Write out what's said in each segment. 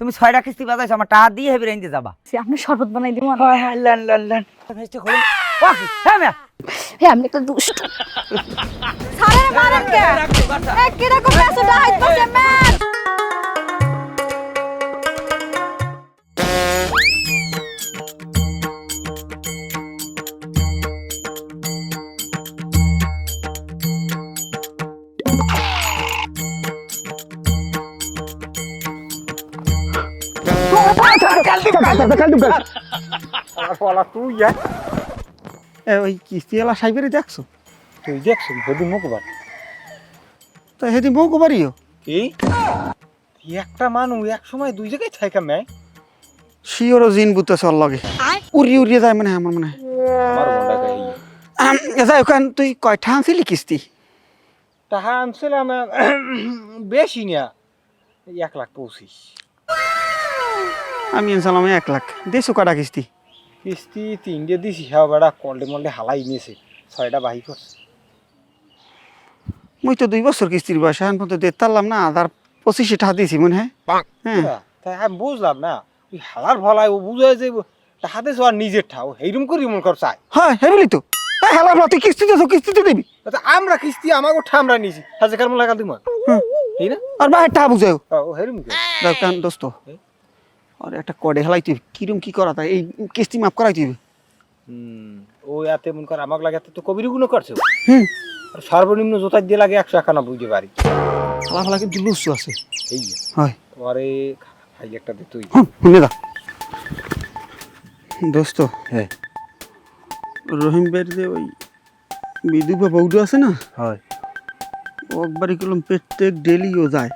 তুমি ছয়টা কিস্তি বাজাইছো আমার টাকা দিয়ে হেবি রেঞ্জে যাবা। সে আপনি শরবত বানাই দিব হয় হ্যাঁ লান লান লান। হ্যাঁ মিয়া। হে আপনি একটা দুষ্ট। সারে মারেন কে? ম্যান ওই কিস্তিওয়ালা সাইবেরে দেখছ তুই দেখছিস যদি মুখ বার তা বউ কবারিও কি একটা মানুষ এক সময় দুই জায়গায় থাকা মেয়ে শিওরও জিন বুতে চল লগে উড়ি উড়িয়ে যায় মানে আমার মনে হয় যাই ওখান তুই কয়টা আনছিলি কিস্তি তাহা আনছিলাম বেশি না এক লাখ পঁচিশ আমি আনছিলাম এক লাখ। দেড়শো কটা কিস্তি। কিস্তি তিনটে দিছি হ্যাঁ বেড়া কলডে মলডে হালাই নিয়েছে ছয়টা বাহি করছে। মুই তো দুই বছর কিস্তির বয়স এখন পর্যন্ত দেখতে পারলাম না আর পঁচিশে টাকা দিয়েছি মনে হয়। হ্যাঁ। তাই আমি বুঝলাম না ওই হালার ভলাই ও বুঝে যে তাহাতে যাওয়ার নিজের ঠাও এইরকম করি মন কর চাই হ্যাঁ হেবলি তো। হ্যাঁ হেলার তুই কিস্তিতে তো কিস্তিতে দিবি। আমরা কিস্তি আমাকে ঠামরা নিয়েছি হাজার কার লাগাল দিমা। হুম। এই না? আর ভাই টাকা বুঝাও ও হেরম দোস্ত। আর একটা কডে হেলাই তুই কিরম কি করা এই কিস্তি মাফ করাই তুই। ও এতে মন কর আমাকে লাগে তো কবির গুণ করছে হুম। আর সর্বনিম্ন জোতার দিয়ে লাগে একশো একানব্বই যে বাড়ি। হালা হালা কিন্তু লুসু আছে। এই হয়। তোমারে খাই একটা দে তুই। শুনে দা দোস্ত হ্যাঁ। রহিম ভাইয়ের যে ওই বিধবা বৌডু আছে না? হয়। ও একবারই করলাম প্রত্যেক ডেলি ও যায়।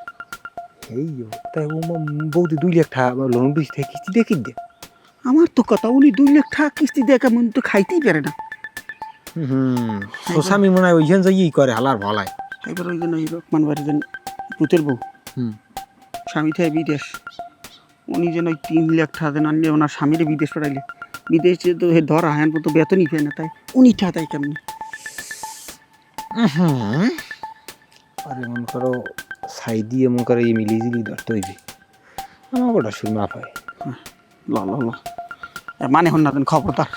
এই তাই ও বৌদি দুই লাখ টাকা লোন থেকে কিস্তি দেখি দে আমার তো কথা উনি দুই লাখ টাকা কিস্তি দেখা মন তো খাইতেই পারে না। হুম স্বামী মনে হয় ওইখান যাই করে হালার ভালাই। এবার ওই জন্য রকমান বাড়ি যেন পুতের বউ। হুম। স্বামী থেকে বিদেশ। উনি যেন ওই তিন লাখ টাকা দেন আনলে ওনার স্বামীরে বিদেশ পাঠাইলে। বিদেশে তো ধর আহান তো বেতনই পায় না তাই উনি টাকা দেয় কেমনি? আরে মন করো সাই দিয়ে মন করো এই মিলি জিলি ধরতে হইবে। আমার ওটা শুনে না পায় ল মানে হন না খবরদার।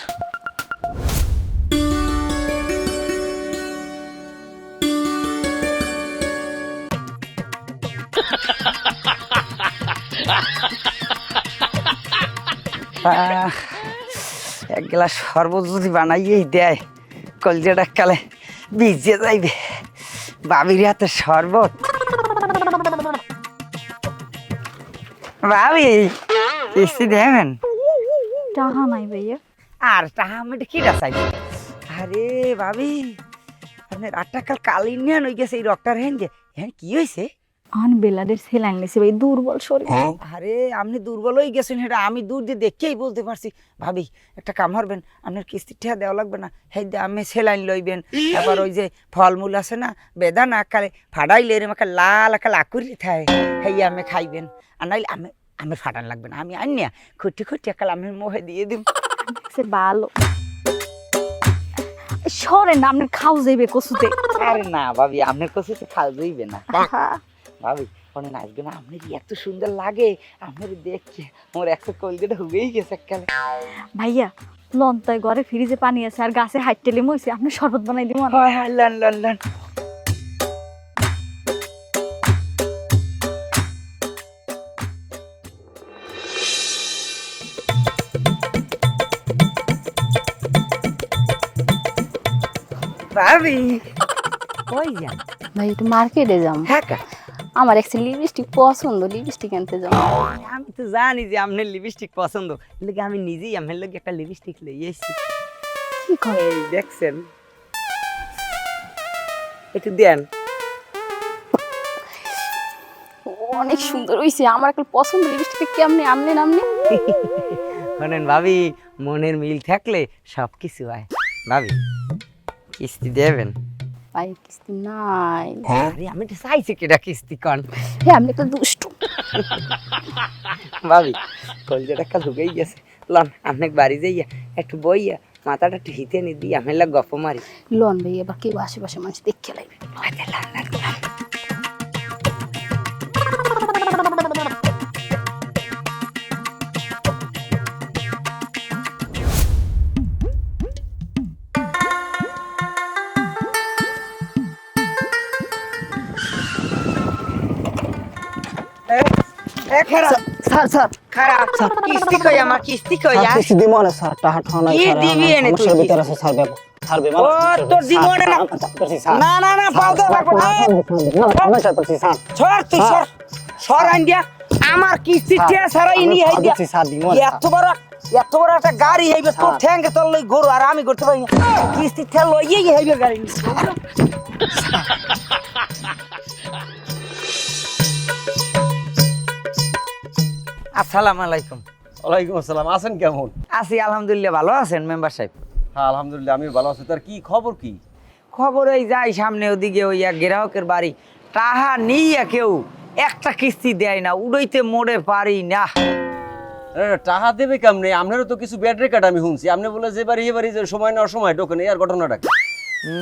এক গ্লাস শরবত যদি বানাইয়েই দেয়, কলজাটা কালে ভিজে যাইবে। বাবির হাতে শরবত। ভাবি কিস্তি দেবেন? টাহা নাই ভাইয়া। আর তাহা আমি কি চাইছি আরে ভাবি আপনার আটটা কাল কালি নিয়ে নই গেছে এই রক্তার হেন যে হ্যাঁ কি হয়েছে? আন বেলাদের সেলাইন নিছে ভাই দুর্বল শরীর। আরে আপনি দুর্বল হয়ে গেছেন সেটা আমি দূর দিয়ে দেখেই বলতে পারছি। ভাবি একটা কাম হারবেন আপনার কিস্তির টাকা দেওয়া লাগবে না। হেই আমি সেলাইন লইবেন। তারপর ওই যে ফলমূল আছে না বেদানা আকালে ফাটাইলে এরম একটা লাল একটা লাকুরি থায় হেই আমি খাইবেন। আর নাইলে আমি আমি ফাটান লাগবে না আমি আনিয়া খুঁটি খুঁটি একাল আমি মোহে দিয়ে দিব। সে ভালো সরেন না আপনার খাও যাইবে কসুতে। আরে না ভাবি আপনার কাছে তো খাওয়া যাইবে না। ভাবি মনে নাচবে না আপনার এত সুন্দর লাগে? আপনার দেখে আমার একটা কলজেটা হুগেই গেছে এককালে ভাইয়া লন তাই ঘরে ফ্রিজে পানি আছে আর গাছে হাইটে লেমু হইছে আপনি শরবত বানাই দিব হয় হয় লন লন লন। ভাবি কই যান? ভাই একটু মার্কেটে যাম হ্যাঁ কা আমার একটা লিপস্টিক পছন্দ লিপস্টিক আনতে যাম আমি তো জানি যে আপনার লিপস্টিক পছন্দ লেগে আমি নিজেই আপনার লোক একটা লিপস্টিক লই এসেছি। কি করে? এই দেখছেন? একটু দেন। অনেক সুন্দর হইছে আমার একটা পছন্দ লিপস্টিক কি কেমনে আমনে নামনে শোনেন ভাবি মনের মিল থাকলে সব কিছু হয়। ভাবি কিস্তি দেবেন? ভাই কিস্তি নাই। আরে আমি তো চাইছি কেটা কিস্তি কন। হে আমি একটা দুষ্টু। ভাবি কলজাটা কাল হুগেই গেছে। লন আপনাকে বাড়ি যাইয়া একটু বইয়া মাথাটা একটু হিতে নি দিয়ে আমি গপ মারি। লন ভাই এবার কেউ আশেপাশে মানুষ দেখে লাইবে। স্যার স্যার খারাপ। কিস্তি কই আমার কিস্তি কই আর? কিছু দিব না স্যার টাকা ঠাও কি দিবি এনে তুই? সমস্যার ভিতরে আছে স্যার ব্যাপার স্যার ব্যাপার ও, তোর দিব না না। না না না পাও দাও লাগবে না সমস্যা করছি স্যার সর তুই সর। সর আইন্ডিয়া আমার কিস্তি টিয়া সারাই নি না, এত বড় এত বড় একটা গাড়ি হইবে তোর ঠ্যাঙ্গে তোর লই গরু আর আমি করতে পারি কিস্তি ঠেল লইয়ে হইবে গাড়ি নি। আসসালামু আলাইকুম। ওয়ালাইকুম আসসালাম আছেন কেমন? আছি আলহামদুলিল্লাহ ভালো আছেন মেম্বার সাহেব? হ্যাঁ আলহামদুলিল্লাহ আমি ভালো আছি। তার কি খবর কি? খবর এই যাই সামনে ওদিকে ওই এক গ্রাহকের বাড়ি। টাহা নিয়ে কেউ একটা কিস্তি দেয় না উড়ইতে মোড়ে পারি না। টাকা দেবে কেমনে? আপনারও তো কিছু ব্যাড রেকর্ড আমি শুনছি। আপনি বলে যে বাড়ি এ বাড়ি যে সময় না সময় ঢোকেন এই আর ঘটনাটা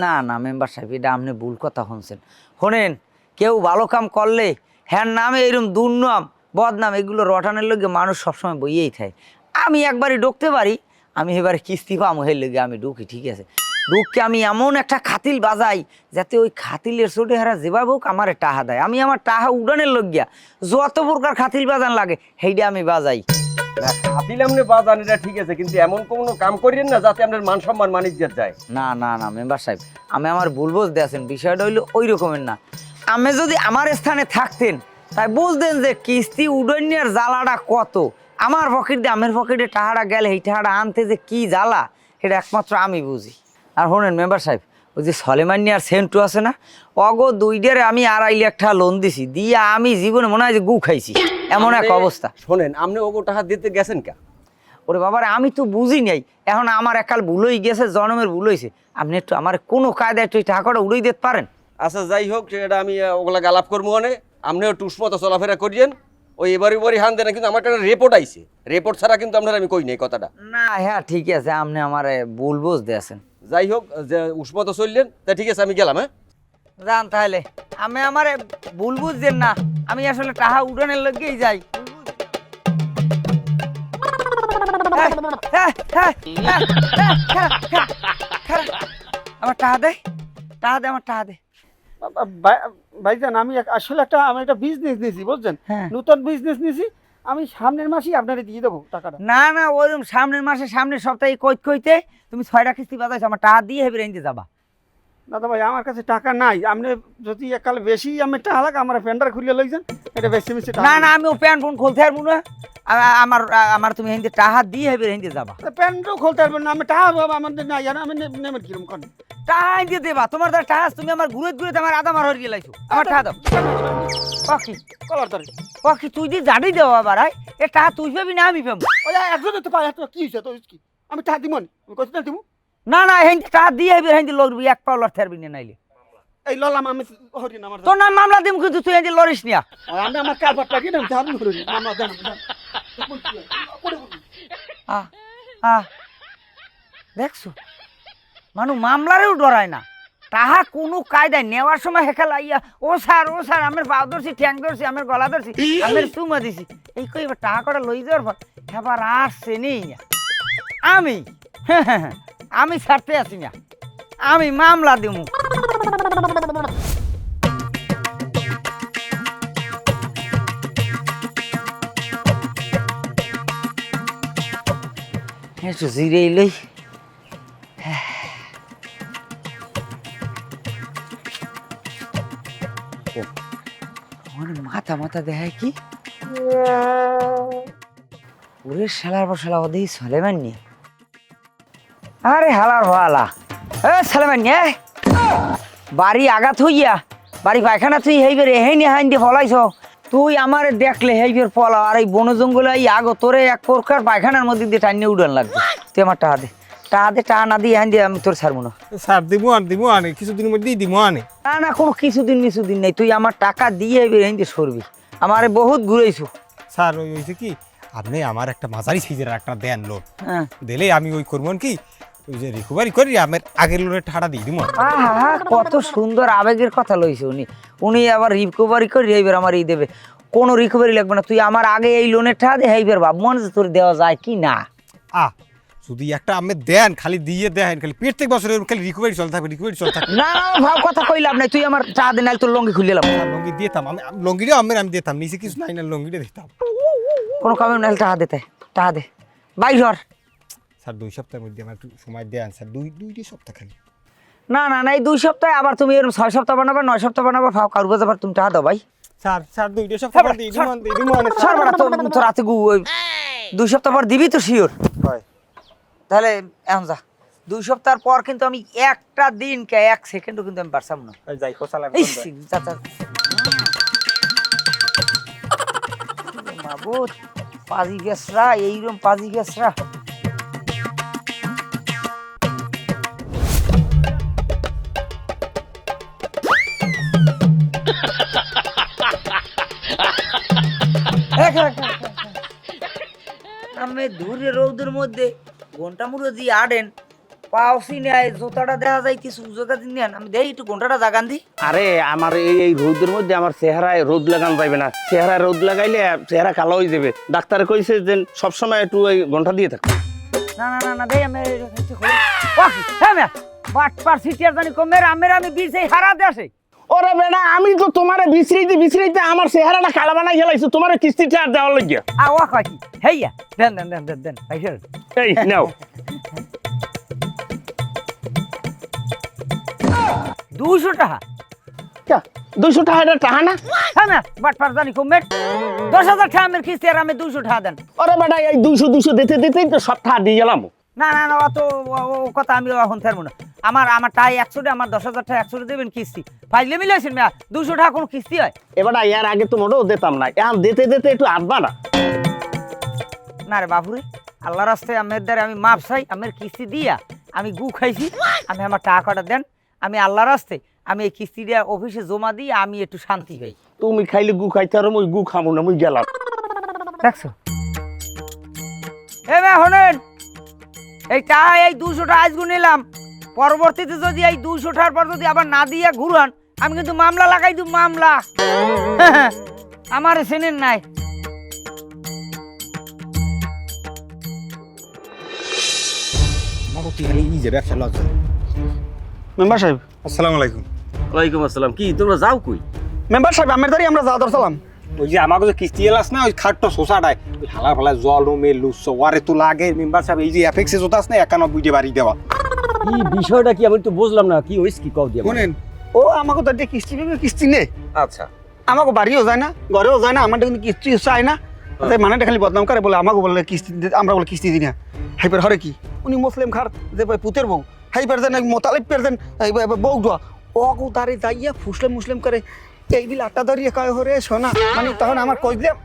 না না মেম্বার সাহেব এটা আপনি ভুল কথা শুনছেন। শোনেন কেউ ভালো কাম করলে হ্যার নামে এরকম দুর্নাম বদনাম এগুলো রটানের লোকে মানুষ সবসময় বইয়েই থাকে। আমি একবারই ঢুকতে পারি আমি এবারে কিস্তি পাবো হের লোকে আমি ঢুকি ঠিক আছে? ঢুককে আমি এমন একটা খাতিল বাজাই যাতে ওই খাতিলের চোটে হারা যেভাবে হোক আমার টাহা দেয়। আমি আমার টাহা উড়ানের লোক গিয়া যত প্রকার খাতিল বাজান লাগে সেইটা আমি বাজাই। না খাতিল আপনি বাজান এটা ঠিক আছে কিন্তু এমন কোনো কাম না যাতে আপনার মান সম্মান যায়। না না না মেম্বার সাহেব আমি আমার ভুল বুঝতে আছেন বিষয়টা হইল ওই রকমের না। আমি যদি আমার স্থানে থাকতেন তাই বুঝতেন যে কিস্তি উডন্যের জ্বালাটা কত? আমার পকেট দিয়ে আমের পকেটে টাহাটা গেলে এই টাহাটা আনতে যে কি জ্বালা সেটা একমাত্র আমি বুঝি। আর শোনেন মেম্বার সাহেব ওই যে সলেমানি আর সেন্টু আছে না অগ দুইটারে আমি আড়াই লাখ টাকা লোন দিছি দিয়ে আমি জীবনে মনে হয় যে গু খাইছি। এমন এক অবস্থা। শোনেন আপনি ওগো টাকা দিতে গেছেন কে? ওরে বাবারে আমি তো বুঝি নাই। এখন আমার একাল ভুল হয়ে গেছে জন্মের ভুল হয়েছে। আপনি একটু আমার কোনো কায়দায় একটু টাকাটা উড়াই দিতে পারেন? আচ্ছা যাই হোক সেটা আমি ওগুলা গালাপ করব মানে আপনিও টুসমতো চলাফেরা করিয়েন। ওই এবারে এবারে হান দেন কিন্তু আমার একটা রিপোর্ট আইছে। রিপোর্ট ছাড়া কিন্তু আপনার আমি কই নাই কথাটা। না হ্যাঁ ঠিক আছে আপনি আমার ভুল আছেন। যাই হোক যে উষ্মত চললেন তা ঠিক আছে আমি গেলাম হ্যাঁ? যান তাহলে। আমি আমার ভুল বুঝছেন না আমি আসলে টাহা উড়ানের লগেই যাই। খারা, খারা, খারা। আমার টাহা দে টাহা দে আমার টাহা দে। ভাইজান আমি আসলে একটা আমি একটা বিজনেস নিয়েছি বুঝছেন? হ্যাঁ। নতুন বিজনেস নিয়েছি আমি সামনের মাসেই আপনারে দিয়ে দেবো টাকাটা। না না ওইরকম সামনের মাসে সামনের সপ্তাহে কৈত কইতে তুমি ছয়টা কিস্তি বাজাইছো আমার টাকা দিয়ে হেবে রেঞ্জে যাবা। দাদা ভাই আমার কাছে টাকা নাই। আপনি যদি একাল বেশি আমি টাকা লাগ আমার প্যান্ডার খুলে লইছেন এটা বেশি বেশি না না আমি ও প্যান্ট ফোন খুলতে পারব না। আমার আমার তুমি হিন্দি টাকা দিয়ে হেবে রেঞ্জে যাবা। প্যান্টও খুলতে পারবেন না আমি টাকা বাবা আমাদের নাই আর আমি নে- নেবেন কিরম করেন? টাকা হিন্দি দেবা তোমার দ্বারা টাকা তুমি আমার ঘুরে ঘুরে আমার আধা মার হয়ে গেলাইছো আমার টাকা দাও। পাখি কলার ধরে। পাখি তুই দিয়ে জাডি দেওয়া আবার এ টাকা তুই পাবি না আমি পাবো। ওই একজনে তো পাই কি হয়েছে তো কি? আমি টাকা দিব আমি কত দিব না না হিন্দি টাকা দিয়ে হেবে হিন্দি লড়বি এক পাও লড়তে পারবি না নাইলে। এই ললাম আমি হরি না আমার তোর নাম মামলা দিম কিন্তু তুই হিন্দি লড়িস না। আমি আমার লাগিয়ে না ধারণ করি। মামা দেন দেন আ আ। দেখছ? মানু মামলারেও ডরায় না। তাহা কোনো কায়দায় নেওয়ার সময় হেখাল আইয়া ও স্যার ও স্যার আমার পাও ধরছি ঠ্যাং ধরছি আমার গলা ধরছি আমার চুমা দিছি। এই কই টাকা কটা লই যাওয়ার পর এবার আসছে নেই আমি? আমি ছাড়তে আছি না। আমি মামলা দিমু। একটু মাথা মাথা দেখায় কি? ওরে শালার পর শালা ওদেরই সলেমান নিয়ে আরে হালার ভালা। এ সলেমান নিয়ে বাড়ি আগাত হইয়া বাড়ি পায়খানা তুই হেইবে রে হেই নি হাইন দিয়ে ফলাইছ। তুই আমার দেখলে হেইবের পলা আর এই বন জঙ্গলে এই আগো তোরে এক প্রকার পায়খানার মধ্যে দিয়ে টাইনে উড়ান লাগবে। তুই আমার টাকা দে। টাকা দে টাকা না দিয়ে হাইন দিয়ে আমি তোর ছাড়বো না। সার দিব আন দিব আনে কিছুদিনের মধ্যেই দিব আনে। না না কোনো কিছুদিন মিছুদিন নেই। তুই আমার টাকা দিয়ে হেবে হেইন দিয়ে সরবি। আমারে বহুত ঘুরেইছু। স্যার ওই হয়েছে কি? আপনি আমার একটা মাঝারি সাইজের একটা দেন লোন। হ্যাঁ। দিলে আমি ওই করব কি? ওই যে রিকভারি করি আমার আগের লোনের টাকাটা দিয়ে দিব কত সুন্দর আবেগের কথা লইছে উনি। উনি আবার রিকভারি করে এইবার আমার এই দেবে। কোনো রিকভারি লাগবে না। তুই আমার আগে এই লোনের টাকা দে এইবার ভাব মনে হচ্ছে তোর দেওয়া যায় কি না? আ যদি একটা আমি দেন খালি দিয়ে দেন খালি প্রত্যেক বছর খালি রিকভারি চলতে থাকবে রিকভারি চলতে থাকবে। না না ভাব কথা কইলাম নাই তুই আমার চা দে নাহলে তোর লঙ্গি খুলে লাম লঙ্গি দিতাম আমি আমি লঙ্গিটাও আমি আমি দিতাম নিচে কিছু নাই না লঙ্গিটা দিতাম। কোনো কামে নাহলে টাকা দিতে টাকা দে। বাই সর স্যার দুই সপ্তাহের মধ্যে আমার একটু সময় দেন স্যার দুই দুইটি সপ্তাহ খালি। না না না এই দুই সপ্তাহে আবার তুমি এরকম ছয় সপ্তাহ বানাবে নয় সপ্তাহ বানাবে ফাও আবার তুমি টাকা দাও ভাই। স্যার স্যার দুইটি সপ্তাহ স্যার, দিই স্যার, দিমন দিই দিমন বাড়া তোর তোর রাতে গু ওই দুই সপ্তাহ পর দিবি তো শিওর হয়। তাহলে এখন যা দুই সপ্তাহ পর কিন্তু আমি একটা দিন কে এক সেকেন্ডও কিন্তু আমি পারছাম না। যাই যা মাবুত পাজি গেছরা এইরকম পাজি গেছরা আমি দূরে রৌদের মধ্যে ঘণ্টা মুড়ো দিয়ে আডেন পাওসি নেয় জোতাটা দেখা যায় কিছু জোতা দিন নেন আমি দেখি একটু ঘন্টাটা জাগান দি আরে আমার এই এই রোদের মধ্যে আমার চেহারায় রোদ লাগানো যাবে না চেহারায় রোদ লাগাইলে চেহারা কালো হয়ে যাবে ডাক্তারে কইছে যে সবসময় একটু ওই ঘণ্টা দিয়ে থাকো না না না না দেই আমি হ্যাঁ বাট পার সিটিয়ার জানি কমের আমের আমি বিষ এই হারা দেশে ওরে বেটা আমি তো তোমারে বিছড়াইতে বিছড়াইতে আমার চেহারাটা কালা বানাই গেলাইছো তোমার কিস্তিটা আর দেওয়ার লাগিয়া আ ও কয় কি? হেইয়া দেন দেন দেন দেন দেন পয়সা এই নাও। দুশো টাকা। দুশো টাকাটা টাকা না? হ্যাঁ ম্যা বাট পার জানি কমের দশ হাজার টাকা আমের কিস্তি আর আমি দুশো টাকা দেন। ওরে বেটা এই দুশো দুশো দিতে দিতেই তো সব টাকা দিয়ে গেলাম। না না না অত কথা আমি এখন থাকব না। আমার আমার টাই একশো আমার দশ হাজার টাকা একশো দেবেন কিস্তি। ফাইলে মিলেছেন ম্যা দুশো টাকা কোনো কিস্তি হয়? এবার এর আগে তো মোটেও দিতাম না। এখন দিতে দিতে একটু আধবা না। না রে বাবুরে আল্লাহ রাস্তায় আমের দ্বারা আমি মাপ চাই আমের কিস্তি দিয়া আমি গু খাইছি আমি আমার টাকাটা দেন আমি আল্লাহ রাস্তায় আমি এই কিস্তিটা অফিসে জমা দিয়ে আমি একটু শান্তি পাই তুমি খাইলে গু খাইতে আর মুই গু খাব না মুই গেলাম। দেখছ? এ মে হনেন এই টা এই দুশো টাকা আজগু নিলাম। পরবর্তীতে যদি এই দুশো টাকার পর যদি আবার না দিয়ে ঘুরান আমি কিন্তু মামলা লাগাই দিব মামলা। আমার সেনের নাই। মেম্বার সাহেব। আসসালামু আলাইকুম। ওয়ালাইকুম আসসালাম। কি তোমরা যাও কই? মেম্বার সাহেব আমার দাঁড়িয়ে আমরা যাওয়া দরসালাম ওই যে আমাকে যে কিস্তি এলাস না ওই খাটটা শোষাটায় ওই হালা ফালা জল রুমে লুচ্ছ ওয়ারে তো লাগে মেম্বার সাহেব এই যে এফেক্সে জোতাস না একানব্বইটে বাড়ি দেওয়া। কি বিষয়টা কি? আমি তো বুঝলাম না কি হইস কি কও দিয়া শোনেন ও আমাকে তো একটা কিস্তি পেবে কিস্তি নে। আচ্ছা। আমাকে বাড়িও যায় না ঘরেও যায় না আমার কিন্তু কিস্তি চায় না। তাই মানেটা খালি বদনাম করে বলে আমাকে বলে কিস্তি দে- আমরা বলে কিস্তি দিই না। হাইপার হরে কি? উনি মুসলিম খার যে পুতের বউ। হাইপার দেন মোতালিব পের ভাই বউ দোয়া ও দাঁড়িয়ে যাইয়া ফুসলে মুসলিম করে এই বিল আটটা দাঁড়িয়ে কয় হরে শোনা মানে তখন আমার কই দিলাম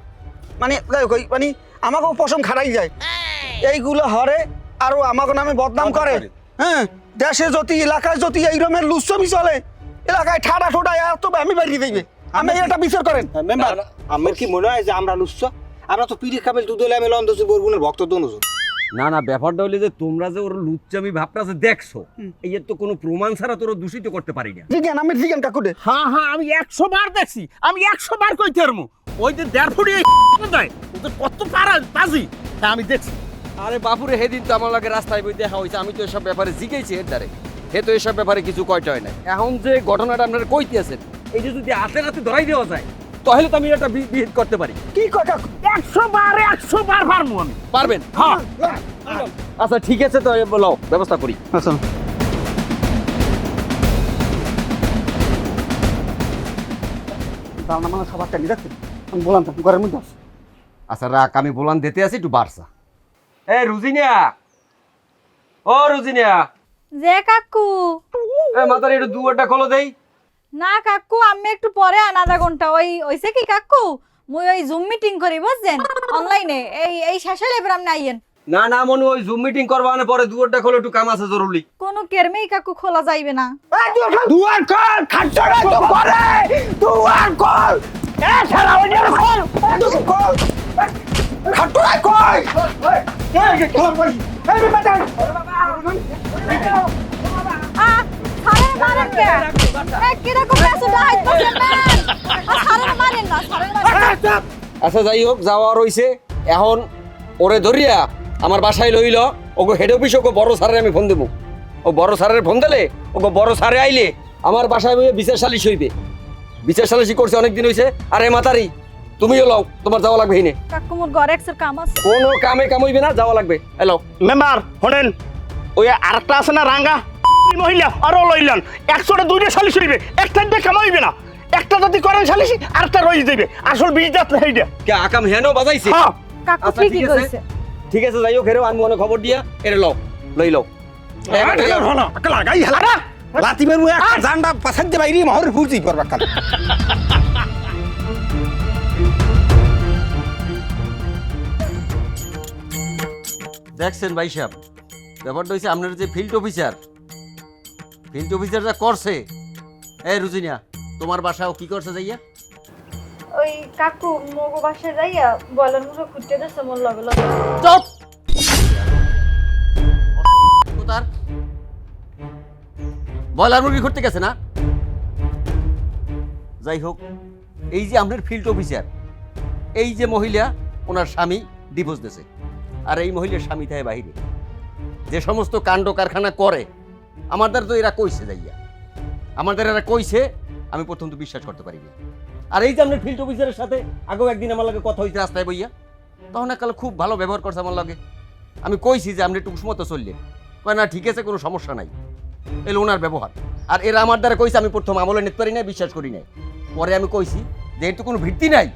মানে ওই মানে আমাকেও পশম খারাই যায়। এইগুলো হরে আরও আমাকে নামে বদনাম করে। হ্যাঁ দেশে যদি এলাকায় যদি এই রকমের লুচ্ছমি চলে এলাকায় ঠাডা ঠোডা এত আমি বাড়িয়ে দিবে। আমি এটা বিচার করেন। মেম্বার আমার কি মনে হয় যে আমরা লুচ্ছ? আমরা তো পিঠে কামেল দুধ আমি লন্দসুর বরগুনের ভক্ত দনুজন। না না ব্যাপারটা হইলে যে তোমরা যে ওর লুচ্চামি ভাবটা যে দেখছ? এই তো কোনো প্রমাণ ছাড়া তোর দূষিত করতে পারি না। জিজ্ঞান আমি জিজ্ঞান কাকুটে হ্যাঁ হ্যাঁ আমি একশো বার দেখছি আমি একশো বার কইতে পারব। ওই যে দেড় ফুটি দেয় কত পারা পাজি হ্যাঁ আমি দেখছি। আরে বাপুরে সেদিন তো আমার লাগে রাস্তায় বই দেখা হয়েছে আমি তো এসব ব্যাপারে জিগেছি এর দ্বারে। হে তো এসব ব্যাপারে কিছু কয়টা হয় না এখন যে ঘটনাটা আপনারা কইতে আছেন এই যে যদি হাতে হাতে ধরাই দেওয়া যায় তাহলে তো আমি এটা বিহিত করতে পারি। কি কয় কাকু একশো বার একশো বার পারব আমি। পারবেন? হ্যাঁ। আচ্ছা ঠিক আছে তো বলো ব্যবস্থা করি। আচ্ছা। না মানে সবার টানি দেখছেন আমি বললাম তো ঘরের মধ্যে আছে। আচ্ছা রাখ আমি বলান দিতে আছি একটু বারসা এ রুজিনিয়া! ও রুজিনিয়া! যে কাকু। এ মাতার একটু দুয়ারটা খোলো দেই। না কাকু আমি একটু পরে আন আধা ঘণ্টা ওই ওইসে কি কাকু মুই ওই জুম মিটিং করি বুঝছেন অনলাইনে এই এই শেষে এবার আপনি আইয়েন না না মনে ওই জুম মিটিং করবানে পরে দুয়ারটা খোলো একটু কাম আছে জরুরি কোনো কেরমেই কাকু খোলা যাইবে না দুয়ার কল খাটছড়া তো করে দুয়ার কল এ শালা ওই যে কল দুয়ার কল খাটছড়া কই আহ সারের মারেন কে এ মারেন না। মারেন আচ্ছা যাই হোক যাওয়া রইছে। এখন ওরে ধরিয়া আমার বাসায় লইল। ওগো হেড অফিস ওগো বড় স্যারের আমি ফোন দেবো। ও বড় স্যারের ফোন দিলে ওগো বড় স্যারে আইলে আমার বাসায় বইয়ে বিচার সালিশ হইবে। বিচার সালিশি করছে অনেক দিন হয়েছে আরে মাতারি তুমিও লও তোমার যাওয়া লাগবে হিনে কাকু ঘরে একসের কাম আছে। কোনো কামে কাম হইবে না যাওয়া লাগবে। এলো মেম্বার শোনেন ওই আরেকটা আছে না রাঙ্গা? মহিলা আরও লইলেন একশোটা দুইটা সালিশ হইবে। একটা দিয়ে কামাইবে না। একটা যদি করেন সালিশি আরেকটা রয়ে যাবে আসল কে আকাম হেনো বাজাইছে? হ্যাঁ। কাকু আচ্ছা, ঠিকই ঠিক আছে। কইছে। ঠিক আছে যাই হোক আমি মনে খবর দিয়া এর লও লই লও। লাগাই হেলা। লাতি মেরু এক জানডা পাছাত দে বাইরি মহর ফুলছি করবা কাল। দেখছেন ভাই সাহেব ব্যাপারটা হয়েছে আপনার যে ফিল্ড অফিসার ফিল্ড অফিসার যা করছে। এ রুজিনিয়া তোমার বাসাও কি করছে যাইয়া? ওই কাকু মোগো বাসায় যাইয়া বয়লার মুখে খুঁজতে দিচ্ছে মোর লগে লগে। চুপ! কোথার? বয়লার মুরগি করতে গেছে না? যাই হোক এই যে আপনার ফিল্ড অফিসার এই যে মহিলা ওনার স্বামী ডিভোর্স দিয়েছে আর এই মহিলার স্বামী থাকে বাহিরে যে সমস্ত কাণ্ড কারখানা করে আমাদের তো এরা কইছে যাইয়া। আমাদের এরা কইছে, আমি প্রথম তো বিশ্বাস করতে পারিনি আর এই যে আপনার ফিল্ড অফিসারের সাথে আগেও একদিন আমার লাগে কথা হয়েছে রাস্তায় বইয়া, তখন কাল খুব ভালো ব্যবহার করছে আমার লাগে। আমি কইছি যে আপনি একটু মতো চললেন। কয়, না, ঠিক আছে, কোনো সমস্যা নাই। এলো ওনার ব্যবহার। আর এরা আমার দ্বারা কইছে, আমি প্রথম আমলে নিতে পারি না বিশ্বাস করি নাই। পরে আমি কইছি যে এর তো কোনো ভিত্তি নাই,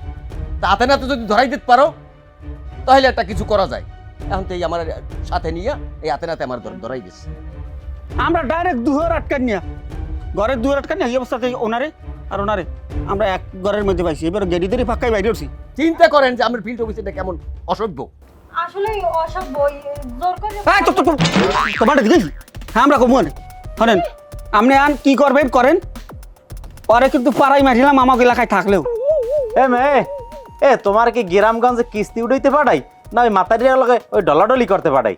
তাতে না তো যদি ধরাই দিতে পারো, তাহলে একটা কিছু করা যায়। এখন তো এই আমার সাথে নিয়ে এই হাতে নাতে আমার ধরাই দিচ্ছে আমরা ডাইরেক্ট দুয়ার আটকান নিয়া। ঘরের দুয়ার আটকান নিয়া এই অবস্থাতে ওনারে আর ওনারে আমরা এক ঘরের মধ্যে পাইছি। এবার গেড়ি ধরে ফাঁকাই বাইরে উঠছি। চিন্তা করেন যে আমার ফিল্ড অফিসটা কেমন অসভ্য। আসলে অসভ্য জোর করে এই তো তো তো তোমার দিকে হ্যাঁ আমরা কমু শোনেন আপনি আন কি করবেন করেন। পরে কিন্তু পাড়াই মারিলাম আমাক এলাকায় থাকলেও। এ মে এ তোমার কি গ্রামগঞ্জে কিস্তি পাঠাই? না ওই মাতারিয়া লগে ওই ডলাডলি করতে পাঠাই?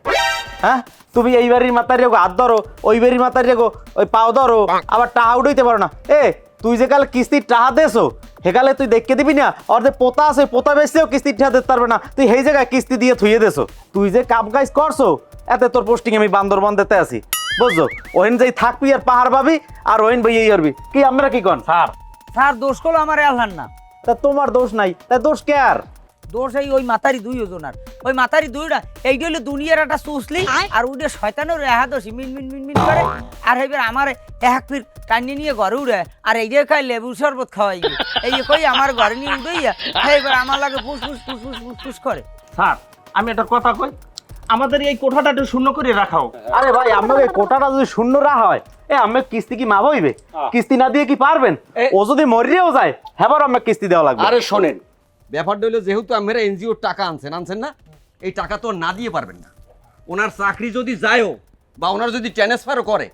হ্যাঁ? তুমি এই বাড়ির মাতারিয়া হাত ধরো ওই বাড়ির মাতারিয়া ওই পাও ধরো আবার টাহা উঠাইতে পারো না। এ তুই যে কালে কিস্তির টাহা দেছো হেকালে তুই দেখকে দিবি না ওর যে পোতা আছে পোতা বেচতেও কিস্তির টাহা দিতে পারবে না। তুই সেই জায়গায় কিস্তি দিয়ে থুয়ে দেছো। তুই যে কাপ গাইজ করছ এতে তোর পোস্টিং আমি বান্দরবন দিতে আছি। বুঝছ? ওহেন যেই থাকবি আর পাহাড় পাবি আর ওহেন এই করবি কি আমরা কি কন? স্যার স্যার দোষ করল আমার আল্লাহ না। তা তোমার দোষ নাই। তা দোষ কে আর দোষ এই ওই মাতারি দুই ওজনার। ওই মাতারি দুইটা এইটা হলো দুনিয়ার একটা সুসলি আর শয়তানের দোষী মিন মিন মিন মিন করে। আর এবার আমার এক ফির টানিয়ে নিয়ে ঘরে উড়ে আর এই যে খাই লেবু শরবত খাওয়াইবে এই কই আমার ঘরে নিয়ে উড়াইয়া এবার আমার লাগে ফুস ফুস ফুস ফুস ফুস ফুস করে। স্যার আমি একটা কথা কই? আমাদের এই কোঠাটা একটু শূন্য করে রাখাও। আরে ভাই এই কোটাটা যদি শূন্য রাখা হয় এ আমি কিস্তি কি মাপ হইবে? কিস্তি না দিয়ে কি পারবেন? এ- ও যদি মরিয়েও যায় হ্যাঁ আমার কিস্তি দেওয়া লাগবে। আরে শোনেন ব্যাপারটা হলো যেহেতু আমরা এনজিওর টাকা আনছেন আনছেন না এই টাকা তো না দিয়ে পারবেন না। ওনার চাকরি যদি যায়ও বা ওনার যদি ট্রান্সফারও করে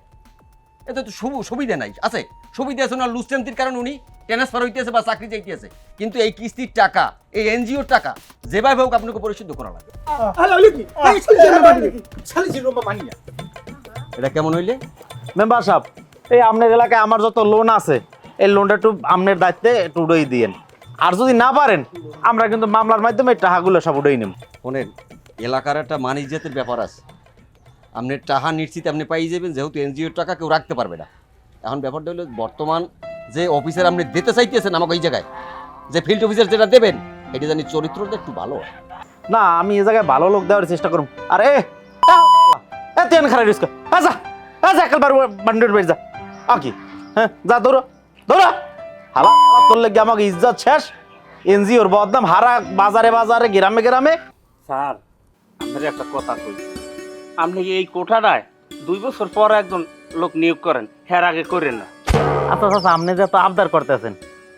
এতে তো সুবিধা নাই। আছে সুবিধা আছে ওনার লুস্টেন্সির কারণে উনি ট্রান্সফার হইতেছে বা চাকরি যাইতেছে কিন্তু এই কিস্তির টাকা এই এনজিওর টাকা যেভাবে হোক আপনাকে পরিশুদ্ধ করা লাগবে। এটা কেমন হইলে? মেম্বার সাহেব এই আপনার এলাকায় আমার যত লোন আছে এই লোনটা একটু আপনার দায়িত্বে একটু উড়াই দিয়েন। আর যদি না পারেন আমরা কিন্তু মামলার মাধ্যমে এই টাকাগুলো সব উড়াই নেব। শোনেন এলাকার একটা মানিজ্যতের ব্যাপার আছে। আপনি টাকা নিশ্চিত আপনি পাই যাবেন যেহেতু এনজিওর টাকা কেউ রাখতে পারবে না। এখন ব্যাপারটা হলো বর্তমান যে অফিসার আপনি দিতে চাইতেছেন আমাকে ওই জায়গায় যে ফিল্ড অফিসার যেটা দেবেন এটা জানি চরিত্রটা একটু ভালো। না আমি এই জায়গায় ভালো লোক দেওয়ার চেষ্টা করুন আরে এ তুই খারাপ রিস্ক আচ্ছা আচ্ছা একবার বান্ডের বেড়ে যা। আ কি? হ্যাঁ যা দৌড়ো দৌড়া হালা তোর লেগে আমাকে ইজ্জত শেষ? এনজিওর বদনাম হারা বাজারে বাজারে গ্রামে গ্রামে। স্যার আপনার একটা কথা কই। আপনি এই কোঠাটায় দুই বছর পর একজন লোক নিয়োগ করেন? হ্যার আগে করেন না। আচ্ছা আচ্ছা আপনি যে তো আবদার করতেছেন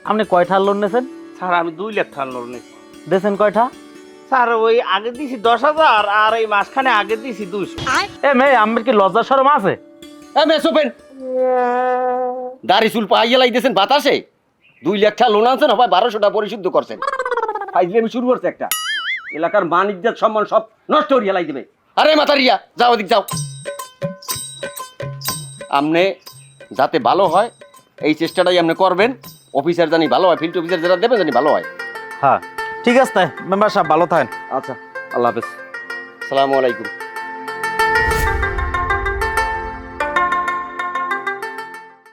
আপনি কয়টা লোন নিয়েছেন স্যার আমি দুই লাখ টাকা লোন নিয়েছি দিয়েছেন কয়টা স্যার ওই আগে দিছি দশ হাজার আর এই মাঝখানে আগে দিছি দুইশো। এ মেয়ে আমার কি লজ্জা শরম আছে? এ মেস ওপেন দাড়ি চুল পাইয়া লাইতেছেন বাতাসে? দুই লাখ টাকা লোন আনছেন হয় বারোশোটা পরিশুদ্ধ করছেন। ফাইজলে আমি শুরু করছে একটা। এলাকার মান ইজ্জত সম্মান সব নষ্ট করিয়া লাই দেবে। আরে মাতারিয়া যাও ওদিক যাও। আপনি যাতে ভালো হয় এই চেষ্টাটাই আপনি করবেন। অফিসার জানি ভালো হয় ফিল্ড অফিসার যারা দেবেন জানি ভালো হয়। হ্যাঁ ঠিক আছে তাই। মেম্বার সাহেব ভালো থাকেন। আচ্ছা আল্লাহ হাফেজ। আসসালামু আলাইকুম।